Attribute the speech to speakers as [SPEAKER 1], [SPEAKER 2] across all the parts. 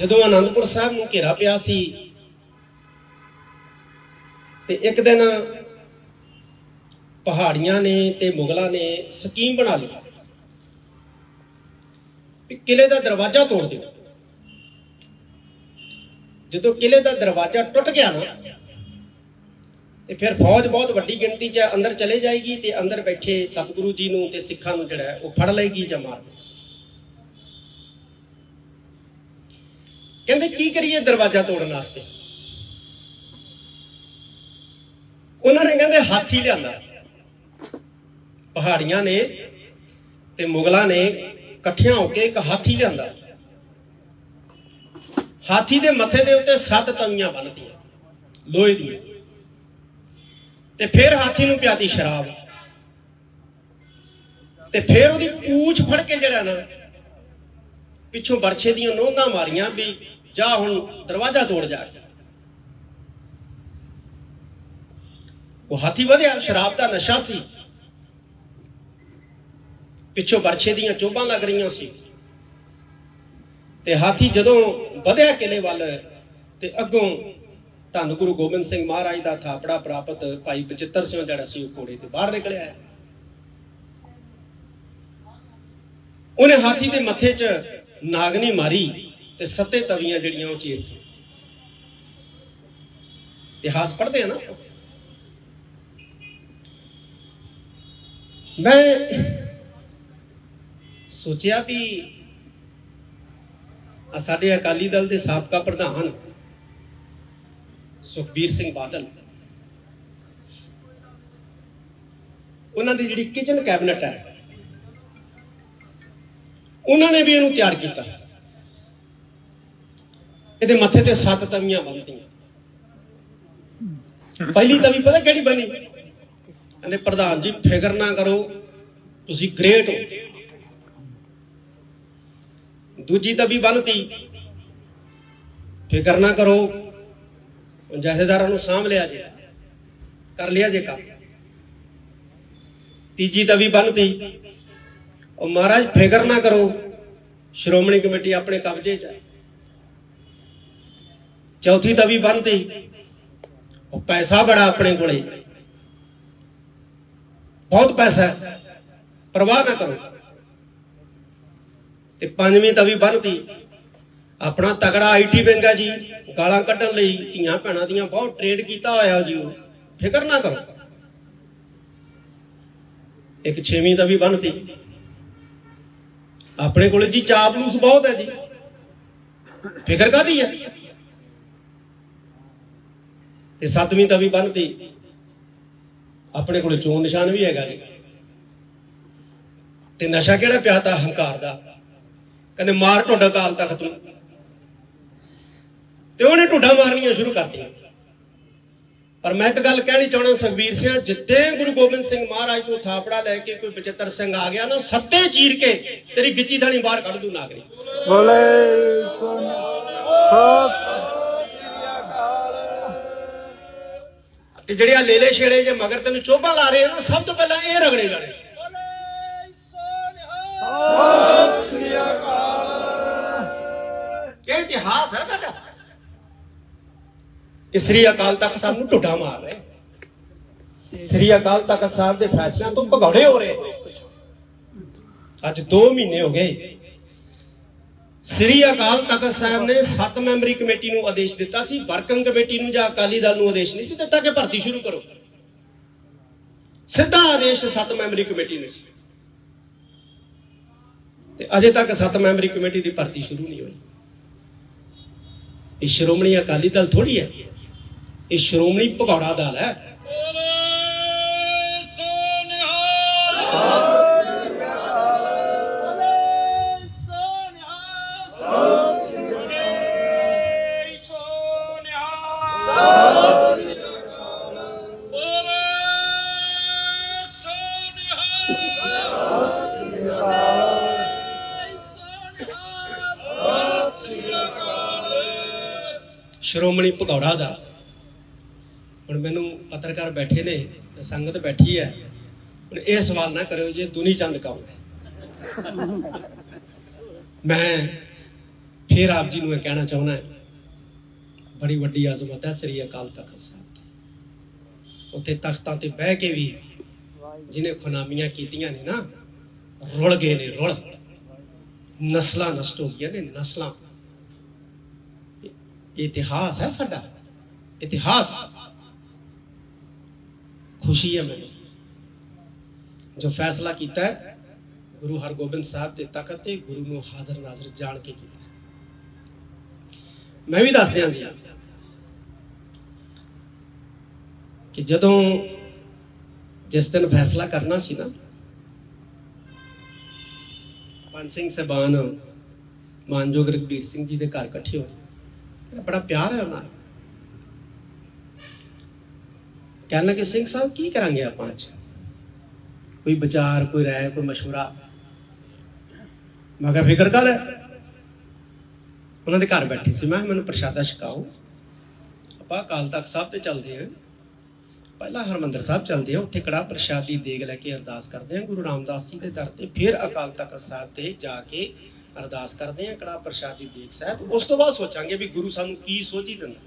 [SPEAKER 1] ਜਦੋਂ ਆਨੰਦਪੁਰ ਸਾਹਿਬ ਨੂੰ ਘੇਰਾ ਪਿਆ ਸੀ, ਤੇ ਇੱਕ ਦਿਨ ਪਹਾੜੀਆਂ ਨੇ ਤੇ ਮੁਗਲਾਂ ਨੇ ਸਕੀਮ ਬਣਾ ਲਈ ਕਿ ਕਿਲੇ ਦਾ ਦਰਵਾਜ਼ਾ ਤੋੜ ਦਿਓ। ਜਦੋਂ ਕਿਲੇ ਦਾ ਦਰਵਾਜ਼ਾ ਟੁੱਟ ਗਿਆ ਨਾ, ਤੇ ਫਿਰ ਫੌਜ ਬਹੁਤ ਵੱਡੀ ਗਿਣਤੀ 'ਚ ਅੰਦਰ ਚਲੇ ਜਾਏਗੀ ਤੇ ਅੰਦਰ ਬੈਠੇ ਸਤਿਗੁਰੂ ਜੀ ਨੂੰ ਤੇ ਸਿੱਖਾਂ ਨੂੰ ਜਿਹੜਾ ਉਹ ਫੜ ਲਏਗੀ ਜਾਂ ਮਾਰ ਕਹਿੰਦੇ, ਕੀ ਕਰੀਏ ਦਰਵਾਜ਼ਾ ਤੋੜਨ ਵਾਸਤੇ? ਉਹਨਾਂ ਨੇ ਕਹਿੰਦੇ, ਹਾਥੀ ਲਿਆਂਦਾ। ਪਹਾੜੀਆਂ ਨੇ ਤੇ ਮੁਗਲਾਂ ਨੇ ਇਕੱਠਿਆਂ ਹੋ ਕੇ ਇੱਕ ਹਾਥੀ ਲਿਆਂਦਾ। ਹਾਥੀ ਦੇ ਮੱਥੇ ਦੇ ਉੱਤੇ ਸੱਤ ਤਵੀਆਂ ਬੰਨ੍ਹਤੀਆਂ ਲੋਹੇ ਦੀਆਂ। ਤੇ ਫਿਰ ਹਾਥੀ ਨੂੰ ਪਿਆਦੀ ਸ਼ਰਾਬ। ਤੇ ਫਿਰ ਉਹਦੀ ਪੂਛ ਫੜ ਕੇ ਜਿਹੜਾ ਨਾ, ਪਿੱਛੋਂ ਬਰਛੇ ਦੀਆਂ ਨੋਂਦਾਂ ਮਾਰੀਆਂ ਵੀ ਜਾ ਹੁਣ ਦਰਵਾਜ਼ਾ ਤੋੜ ਜਾ ਉਹ ਹਾਥੀ ਵਧਿਆ, ਸ਼ਰਾਬ ਦਾ ਨਸ਼ਾ ਸੀ। ਪਿੱਛੋਂ ਬਰਛੇ ਦੀਆਂ ਚੋਬਾਂ ਲੱਗ ਰਹੀਆਂ ਸੀ। ਤੇ ਹਾਥੀ ਜਦੋਂ ਵਧਿਆ ਕਿਲੇ ਵੱਲ, ਤੇ ਅੱਗੋਂ ਧੰਨ ਗੁਰੂ ਗੋਬਿੰਦ ਸਿੰਘ ਮਹਾਰਾਜ ਦਾ ਥਾਪੜਾ ਪ੍ਰਾਪਤ ਭਾਈ ਬਚਿੱਤਰ ਸਿੰਘ ਜਿਹੜਾ ਸੀ, ਉਹ ਘੋੜੇ ਤੇ ਬਾਹਰ ਨਿਕਲਿਆ। ਹੈ। ਉਹਨੇ ਹਾਥੀ ਦੇ ਮੱਥੇ 'ਚ ਨਾਗਨੀ ਮਾਰੀ। ਤੇ ਸੱਤੇ ਤਵੀਆਂ ਜਿਹੜੀਆਂ ਉਹ ਚੀਰਤੀਆਂ ਇਤਿਹਾਸ ਪੜ੍ਹਦੇ ਆ ਨਾ। ਮੈਂ ਸੋਚਿਆ ਵੀ ਆ ਸਾਡੇ ਅਕਾਲੀ ਦਲ ਦੇ ਸਾਬਕਾ ਪ੍ਰਧਾਨ ਸੁਖਬੀਰ ਸਿੰਘ ਬਾਦਲ, ਉਹਨਾਂ ਦੀ ਜਿਹੜੀ ਕਿਚਨ ਕੈਬਨਿਟ ਹੈ, ਉਹਨਾਂ ਨੇ ਵੀ ਇਹਨੂੰ ਤਿਆਰ ਕੀਤਾ। ਇਹਦੇ ਮੱਥੇ ਤੇ ਸੱਤ ਤਵੀਆਂ ਬੰਨਤੀਆਂ। ਪਹਿਲੀ ਤਵੀ ਪਤਾ ਕਿਹੜੀ ਬਣੀ? ਕਹਿੰਦੇ, ਪ੍ਰਧਾਨ ਜੀ, ਫਿਕਰ ਨਾ ਕਰੋ, ਤੁਸੀਂ ਗ੍ਰੇਟ ਹੋ। ਦੂਜੀ ਤਵੀ ਬੰਨਤੀ। ਫਿਕਰ ਨਾ ਕਰੋ, ਜਥੇਦਾਰਾਂ ਨੂੰ ਸਾਂਭ ਲਿਆ ਜੇ, ਕਰ ਲਿਆ ਜੇ ਕੰਮ। ਤੀਜੀ ਤਵੀ ਬੰਨਤੀ। ਉਹ ਮਹਾਰਾਜ, ਫਿਕਰ ਨਾ ਕਰੋ, ਸ਼੍ਰੋਮਣੀ ਕਮੇਟੀ ਆਪਣੇ ਕਬਜ਼ੇ 'ਚ ਹੈ ਚੌਥੀ ਤਵੀ ਬੰਨਤੀ। ਉਹ ਪੈਸਾ ਬੜਾ ਆਪਣੇ ਕੋਲੇ। ਬਹੁਤ ਪੈਸਾ ਹੈ। ਪਰਵਾਹ ਨਾ ਕਰੋ। ਤੇ ਪੰਜਵੀਂ ਤਵੀ ਬੰਨਤੀ। ਆਪਣਾ ਤਗੜਾ ਆਈਟੀ ਬੈਂਕ ਹੈ ਜੀ। ਗਾਲਾਂ ਕੱਢਣ ਲਈ ਧੀਆਂ ਭੈਣਾਂ ਦੀਆਂ ਬਹੁਤ ਟ੍ਰੇਡ ਕੀਤਾ ਹੋਇਆ ਜੀ ਉਹ। ਫਿਕਰ ਨਾ ਕਰੋ। ਇੱਕ ਛੇਵੀਂ ਤਵੀ ਬੰਨਤੀ। ਆਪਣੇ ਕੋਲੇ ਜੀ ਚਾਪਲੂਸ ਬਹੁਤ ਹੈ ਜੀ। ਫਿਕਰ ਕਾਦੀ ਹੈ? ਤੇ ਸੱਤਵੀਂ ਤਵੀ ਬੰਨਤੀ। ਆਪਣੇ ਕੋਲੇ ਚੋਣ ਨਿਸ਼ਾਨ ਵੀ ਹੈਗਾ ਜੀ। ਤੇ ਨਸ਼ਾ ਕਿਹੜਾ ਪਿਆਤਾ ਹੰਕਾਰ ਦਾ? ਕਹਿੰਦੇ ਮਾਰ ਢੋਡਾ ਕਾਲ ਤਖਤ ਨੂੰ ਤੇ ਉਹਨੇ ਢੋਡਾ ਮਾਰਨੀਆਂ ਸ਼ੁਰੂ ਕਰਤੀਆਂ। ਪਰ ਮੈਂ ਇੱਕ ਗੱਲ ਕਹਿਣੀ ਚਾਹਣਾ ਸੁਖਬੀਰ ਸਿੰਘ ਜਿੱਤੇ ਗੁਰੂ ਗੋਬਿੰਦ ਸਿੰਘ ਮਹਾਰਾਜ ਤੋਂ ਥਾਪੜਾ ਲੈ ਕੇ ਕੋਈ ਬਚਿੱਤਰ ਸਿੰਘ ਆ ਗਿਆ ਨਾ, ਸੱਤੇ ਚੀਰ ਕੇ ਤੇਰੀ ਗਿੱਚੀ ਥਾਣੀ ਬਾਹਰ ਕੱਢ ਦੂ ਨਾਗਰੀ
[SPEAKER 2] ਬੋਲੇ ਸਤ
[SPEAKER 1] ਤੇ ਜਿਹੜੇ ਆ ਲੇਲੇ ਛੇੜੇ ਜੇ ਮਗਰ ਤੈਨੂੰ ਚੋਭਾ ਲਾ ਰਹੇ ਆ ਨਾ ਸਭ ਤੋਂ ਪਹਿਲਾਂ ਇਹ ਰਗੜੇ ਜਾਣੇ
[SPEAKER 2] ਸਤਿ ਸ੍ਰੀ ਅਕਾਲ
[SPEAKER 1] ਇਹ ਇਤਿਹਾਸ ਹੈ ਸਾਡਾ। ਕਿ ਸ੍ਰੀ ਅਕਾਲ ਤਖਤ ਸਾਹਿਬ ਨੂੰ ਢੁੱਡਾ ਮਾਰ ਰਹੇ। ਸ੍ਰੀ ਅਕਾਲ ਤਖਤ ਸਾਹਿਬ ਦੇ ਫੈਸਲਿਆਂ ਤੋਂ ਭਗੌੜੇ ਹੋ ਰਹੇ। ਅੱਜ 2 ਮਹੀਨੇ ਹੋ ਗਏ। ਸ੍ਰੀ ਅਕਾਲ ਤਖਤ ਸਾਹਿਬ ਨੇ 7 ਮੈਂਬਰੀ ਕਮੇਟੀ ਨੂੰ ਆਦੇਸ਼ ਦਿੱਤਾ ਸੀ ਵਰਕਿੰਗ ਕਮੇਟੀ ਨੂੰ ਜਾਂ ਅਕਾਲੀ ਦਲ ਨੂੰ ਆਦੇਸ਼ ਨਹੀਂ ਸੀ ਦਿੱਤਾ ਕਿ ਭਰਤੀ ਸ਼ੁਰੂ ਕਰੋ। ਸਿੱਧਾ ਆਦੇਸ਼ 7 ਮੈਂਬਰੀ ਕਮੇਟੀ ਨੂੰ ਸੀ। ਤੇ ਅਜੇ ਤੱਕ 7 ਮੈਂਬਰੀ ਕਮੇਟੀ ਦੀ ਭਰਤੀ ਸ਼ੁਰੂ ਨਹੀਂ ਹੋਈ। ਇਹ ਸ਼੍ਰੋਮਣੀ ਅਕਾਲੀ ਦਲ ਥੋੜੀ ਹੈ। ਇਹ ਸ਼੍ਰੋਮਣੀ ਭਗੌੜਾ ਦਲ ਹੈ। ਸ਼੍ਰੋਮਣੀ ਭਗੌੜਾ ਦਾ। ਹੁਣ ਮੈਨੂੰ ਪੱਤਰਕਾਰ ਬੈਠੇ ਨੇ ਤੇ ਸੰਗਤ ਬੈਠੀ ਹੈ। ਹੁਣ ਇਹ ਸਵਾਲ ਨਾ ਕਰਿਓ ਜੇ ਦੁਨੀ ਚੰਦ ਕੌਣ ਹੈ ਮੈਂ ਫਿਰ ਆਪ ਜੀ ਨੂੰ ਇਹ ਕਹਿਣਾ ਚਾਹੁੰਦਾ ਹੈ, ਬੜੀ ਵੱਡੀ ਅਜ਼ਮਤ ਹੈ ਸ੍ਰੀ ਅਕਾਲ ਤਖਤ ਸਾਹਿਬ ਦੀ। ਉੱਥੇ ਤਖਤਾਂ ਤੇ ਬਹਿ ਕੇ ਵੀ ਜਿਹਨੇ ਖੁਨਾਮੀਆਂ ਕੀਤੀਆਂ ਨੇ ਨਾ, ਰੁਲ ਗਏ ਨੇ ਰੁਲ। ਨਸਲਾਂ ਨਸ਼ਟ ਹੋ ਗਈਆਂ ਨੇ ਨਸਲਾਂ। ਇਤਿਹਾਸ ਹੈ ਸਾਡਾ। ਇਤਿਹਾਸ। ਖੁਸ਼ੀ ਹੈ ਮੈਨੂੰ। ਜੋ ਫੈਸਲਾ ਕੀਤਾ ਹੈ, ਗੁਰੂ ਹਰਗੋਬਿੰਦ ਸਾਹਿਬ ਦੇ ਤਖਤ ਤੇ ਗੁਰੂ ਨੂੰ ਹਾਜ਼ਰ ਨਾਜ਼ਰ ਜਾਣ ਕੇ ਕੀਤਾ ਮੈਂ ਵੀ ਦੱਸ ਦਿਆਂ ਜੀ, ਕਿ ਜਦੋਂ ਜਿਸ ਦਿਨ ਫੈਸਲਾ ਕਰਨਾ ਸੀ ਨਾ, ਪੰਜ ਸਿੰਘ ਸਬਾਨ ਮਾਨਯੋਗ ਰਘਬੀਰ ਸਿੰਘ ਜੀ ਦੇ ਘਰ ਇਕੱਠੇ ਹੋਏ। ਬੜਾ ਪਿਆਰ ਹੈ ਉਹਨਾਂ ਨਾਲ ਕਹਿਣ ਲੱਗੇ ਸਿੰਘ ਸਾਹਿਬ ਕੀ ਕਰਾਂਗੇ ਆਪਾਂ ਅੱਜ ਕੋਈ ਵਿਚਾਰ ਕੋਈ ਰਾਏ ਕੋਈ مشورہ ਮੈਂ ਕਿਹਾ ਫਿਕਰ ਕਰ ਉਹਨਾਂ ਦੇ ਘਰ ਬੈਠੇ ਸੀ ਮੈਂ ਕਿਹਾ ਮੈਨੂੰ ਪ੍ਰਸ਼ਾਦਾ ਛਕਾਓ ਆਪਾਂ ਅਕਾਲ ਤਖਤ ਸਾਹਿਬ ਤੇ ਚੱਲਦੇ ਹਾਂ ਪਹਿਲਾਂ ਹਰਮੰਦਰ ਸਾਹਿਬ ਚੱਲਦੇ ਹਾਂ ਉੱਥੇ ਕੜਾ ਪ੍ਰਸ਼ਾਦੀ ਦੇਗ ਲੈ ਕੇ ਅਰਦਾਸ ਕਰਦੇ ਹਾਂ ਗੁਰੂ ਰਾਮਦਾਸ ਜੀ ਦੇ ਦਰ ਤੇ ਫਿਰ ਅਕਾਲ ਤਖਤ ਸਾਹਿਬ ਤੇ ਜਾ ਕੇ ਅਰਦਾਸ ਕਰਦੇ ਆ ਕੜਾ ਪ੍ਰਸ਼ਾਦੀ ਦੇਗ ਸਾਹਿਬ। ਉਸ ਤੋਂ ਬਾਅਦ ਸੋਚਾਂਗੇ ਵੀ ਗੁਰੂ ਸਾਨੂੰ ਕੀ ਸੋਝੀ ਦਿੰਦਾ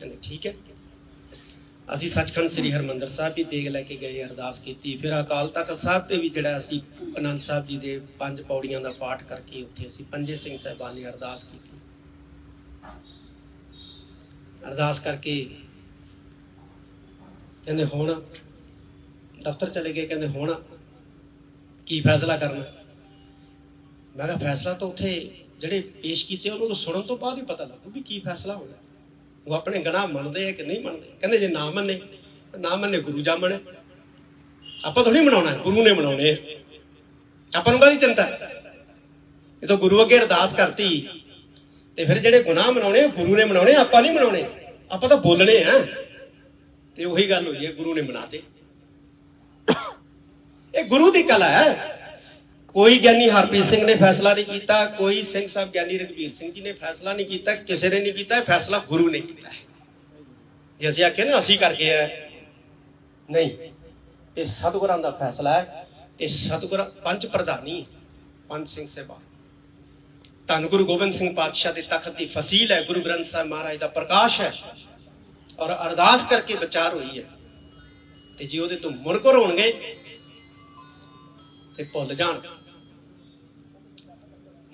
[SPEAKER 1] ਕਹਿੰਦੇ, ਠੀਕ ਹੈ। ਅਸੀਂ ਸੱਚਖੰਡ ਸ੍ਰੀ ਹਰਮੰਦਰ ਸਾਹਿਬ ਵੀ ਦੇਗ ਲੈ ਕੇ ਗਏ, ਅਰਦਾਸ ਕੀਤੀ। ਫਿਰ ਅਕਾਲ ਤਖਤ ਸਾਹਿਬ ਤੇ ਵੀ ਜਿਹੜਾ ਅਸੀਂ ਅਨੰਦ ਸਾਹਿਬ ਜੀ ਦੇ ਪੰਜ ਪੌੜੀਆਂ ਦਾ ਪਾਠ ਕਰਕੇ ਉੱਥੇ ਅਸੀਂ ਪੰਜੇ ਸਿੰਘ ਸਾਹਿਬਾਨ ਨੇ ਅਰਦਾਸ ਕੀਤੀ। ਅਰਦਾਸ ਕਰਕੇ ਕਹਿੰਦੇ, ਹੁਣ ਦਫ਼ਤਰ ਚਲੇ ਗਏ। ਕਹਿੰਦੇ, ਹੁਣ ਕੀ ਫੈਸਲਾ ਕਰਨਾ? ਮੈਂ ਕਿਹਾ ਫੈਸਲਾ ਤਾਂ ਉੱਥੇ ਜਿਹੜੇ ਪੇਸ਼ ਕੀਤੇ ਉਹਨਾਂ ਨੂੰ ਸੁਣਨ ਤੋਂ ਬਾਅਦ ਹੀ ਪਤਾ ਲੱਗੂ ਵੀ ਕੀ ਫੈਸਲਾ ਹੋਣਾ ਉਹ ਆਪਣੇ ਗੁਨਾਹ ਮੰਨਦੇ ਆ ਕਿ ਨਹੀਂ ਮੰਨਦੇ? ਕਹਿੰਦੇ ਜੇ ਨਾ ਮੰਨੇ ਨਾ ਮੰਨੇ ਗੁਰੂ ਜਾ ਮੰਨੇ ਆਪਾਂ ਥੋੜੀ ਮਨਾਉਣਾ, ਗੁਰੂ ਨੇ ਮਨਾਉਣੇ ਆਪਾਂ ਨੂੰ ਕਾਹਦੀ ਚਿੰਤਾ? ਇਹ ਤਾਂ ਗੁਰੂ ਅੱਗੇ ਅਰਦਾਸ ਕਰਤੀ। ਤੇ ਫਿਰ ਜਿਹੜੇ ਗੁਨਾਹ ਮਨਾਉਣੇ ਗੁਰੂ ਨੇ ਮਨਾਉਣੇ ਆਪਾਂ ਨਹੀਂ ਮਨਾਉਣੇ। ਆਪਾਂ ਤਾਂ ਬੋਲਣੇ ਆ। ਤੇ ਉਹੀ ਗੱਲ ਹੋਈ ਹੈ, ਗੁਰੂ ਨੇ ਮਨਾਤੇ। ਇਹ ਗੁਰੂ ਦੀ ਕਲਾ ਹੈ। ਕੋਈ ਗਿਆਨੀ ਹਰਪ੍ਰੀਤ ਸਿੰਘ ਨੇ ਫੈਸਲਾ ਨਹੀਂ ਕੀਤਾ ਕੋਈ ਸਿੰਘ ਸਾਹਿਬ ਗਿਆਨੀ ਰਘਬੀਰ ਸਿੰਘ ਜੀ ਨੇ ਫੈਸਲਾ ਨਹੀਂ ਕੀਤਾ ਕਿਸੇ ਨੇ ਨਹੀਂ ਕੀਤਾ ਇਹ ਫੈਸਲਾ ਗੁਰੂ ਨੇ ਕੀਤਾ ਹੈ। ਜੇ ਅਸੀਂ ਆਖੇ ਨਾ ਅਸੀਂ ਕਰਕੇ ਆ। ਨਹੀਂ ਇਹ ਸਤਿਗੁਰਾਂ ਦਾ ਫੈਸਲਾ ਹੈ ਤੇ ਸਤਿਗੁਰ ਪੰਜ ਪ੍ਰਧਾਨੀ ਹੈ, ਪੰਜ ਸਿੰਘ ਸੇਵਾ। ਧੰਨ ਗੁਰੂ ਗੋਬਿੰਦ ਸਿੰਘ ਪਾਤਸ਼ਾਹ ਦੇ ਤਖਤ ਦੀ ਫਸੀਲ ਹੈ ਗੁਰੂ ਗ੍ਰੰਥ ਸਾਹਿਬ ਮਹਾਰਾਜ ਦਾ ਪ੍ਰਕਾਸ਼ ਹੈ ਔਰ ਅਰਦਾਸ ਕਰਕੇ ਵਿਚਾਰ ਹੋਈ ਹੈ। ਤੇ ਜੇ ਉਹਦੇ ਤੋਂ ਮੁਨਕਰ ਹੋਣਗੇ ਤੇ ਭੁੱਲ ਜਾਣ।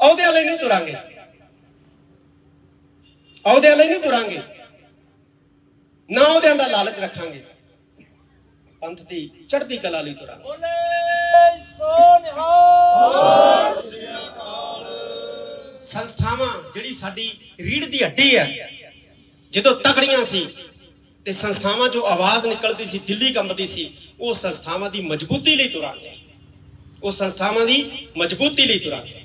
[SPEAKER 1] ਅਹੁਦੇ ਵਾਲੇ ਨਹੀਂ ਤੁਰਾਂਗੇ। ਅਹੁਦੇ ਵਾਲੇ ਨਹੀਂ ਤੁਰਾਂਗੇ। ਨਾ ਅਹੁਦਿਆਂ ਦਾ ਲਾਲਚ ਰੱਖਾਂਗੇ। ਪੰਥ ਦੀ ਚੜ੍ਹਦੀ ਕਲਾ ਲਈ ਤੁਰਾਂਗੇ।
[SPEAKER 3] ਬੋਲੇ ਸੋ ਨਿਹਾਲ
[SPEAKER 1] ਸੰਸਥਾਵਾਂ ਜਿਹੜੀ ਸਾਡੀ ਰੀੜ ਦੀ ਹੱਡੀ ਹੈ ਜਦੋਂ ਤਕੜੀਆਂ ਸੀ ਤੇ ਸੰਸਥਾਵਾਂ ਚੋਂ ਆਵਾਜ਼ ਨਿਕਲਦੀ ਸੀ ਦਿੱਲੀ ਕੰਬਦੀ ਸੀ ਉਹ ਸੰਸਥਾਵਾਂ ਦੀ ਮਜ਼ਬੂਤੀ ਲਈ ਤੁਰਾਂਗੇ। ਉਹ ਸੰਸਥਾਵਾਂ ਦੀ ਮਜ਼ਬੂਤੀ ਲਈ ਤੁਰਾਂਗੇ।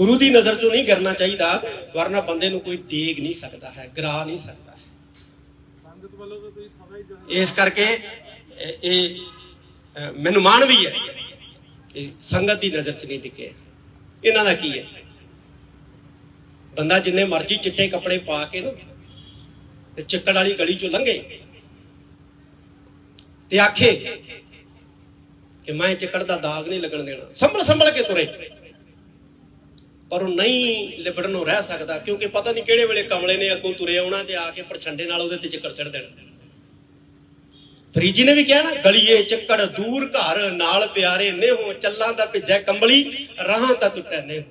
[SPEAKER 1] ਗੁਰੂ ਦੀ ਨਜ਼ਰ ਚੋਂ ਨਹੀਂ ਗਿਰਨਾ ਚਾਹੀਦਾ ਵਰਨਾ ਬੰਦੇ ਨੂੰ ਕੋਈ ਡੇਗ ਨਹੀਂ ਸਕਦਾ ਹੈ ਗਰਾ ਨਹੀਂ ਸਕਦਾ ਹੈ।
[SPEAKER 2] ਸੰਗਤ ਵੱਲੋਂ ਤਾਂ ਤੁਸੀਂ ਸਮਝਦੇ ਹੋ
[SPEAKER 1] ਇਸ ਕਰਕੇ ਇਹ ਮੈਨੂੰ ਮਾਣ ਵੀ ਹੈ ਕਿ ਸੰਗਤ ਦੀ ਨਜ਼ਰ 'ਚ ਨਹੀਂ ਟਿਕੇ ਇਹਨਾਂ ਦਾ ਕੀ ਹੈ? ਬੰਦਾ ਜਿੰਨੇ ਮਰਜ਼ੀ ਚਿੱਟੇ ਕੱਪੜੇ ਪਾ ਕੇ ਨਾ ਤੇ ਚੱਕੜ ਵਾਲੀ ਗਲੀ ਚੋਂ ਲੰਘੇ। ਤੇ ਆਖੇ ਕਿ ਮੈਂ ਚੱਕੜ ਦਾ ਦਾਗ ਨਹੀਂ ਲੱਗਣ ਦੇਣਾ। ਸੰਭਲ ਸੰਭਲ ਕੇ ਤੁਰੇ। ਪਰ ਉਹ ਨਹੀਂ ਲਿਬੜਨ ਨੂੰ ਰਹਿ ਸਕਦਾ ਕਿਉਂਕਿ ਪਤਾ ਨਹੀਂ ਕਿਹੜੇ ਵੇਲੇ ਕਮਲੇ ਨੇ ਅੱਗੋਂ ਤੁਰੇ ਆਉਣਾ ਤੇ ਆ ਕੇ ਪ੍ਰਛੰਡੇ ਨਾਲ ਉਹਦੇ ਤੇ ਚੱਕਰ ਸਿੱਟ ਦੇਣਾ। ਫਰੀਜੀ ਨੇ ਵੀ ਕਿਹਾ ਨਾ ਗਲੀਏ ਚੱਕੜ ਦੂਰ ਘਰ ਨਾਲ ਪਿਆਰੇ ਨੇਹੋ ਚੱਲਾਂ ਦਾ ਭਿੱਜੈ ਕੰਬਲੀ ਰਾਹਾਂ ਦਾ ਟੁੱਟੈ ਨੇ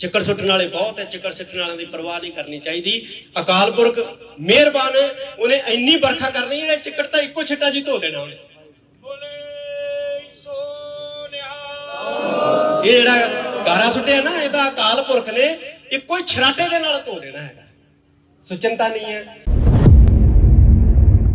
[SPEAKER 1] ਚੱਕਰ ਸੁੱਟਣ ਵਾਲੇ ਬਹੁਤ ਹੈ ਚੱਕਰ ਸੁੱਟਣ ਵਾਲਿਆਂ ਦੀ ਪਰਵਾਹ ਨਹੀਂ ਕਰਨੀ ਚਾਹੀਦੀ। ਅਕਾਲ ਪੁਰਖ ਮਿਹਰਬਾਨ ਹੈ ਉਹਨੇ ਇੰਨੀ ਵਰਖਾ ਕਰਨੀ ਹੈ ਚੱਕਰ ਤਾਂ ਇੱਕੋ ਛਿੱਟਾ ਜੀ ਧੋ ਦੇਣਾ ਉਹਨੇ। ਇਹ ਜਿਹੜਾ ਗਾਰਾ ਸੁੱਟਿਆ ਨਾ ਇਹਦਾ ਅਕਾਲ ਪੁਰਖ ਨੇ, ਇੱਕੋ ਹੀ ਛਰਾਟੇ ਦੇ ਨਾਲ ਧੋ ਦੇਣਾ ਹੈਗਾ। ਸੋ ਚਿੰਤਾ ਨਹੀਂ ਹੈ।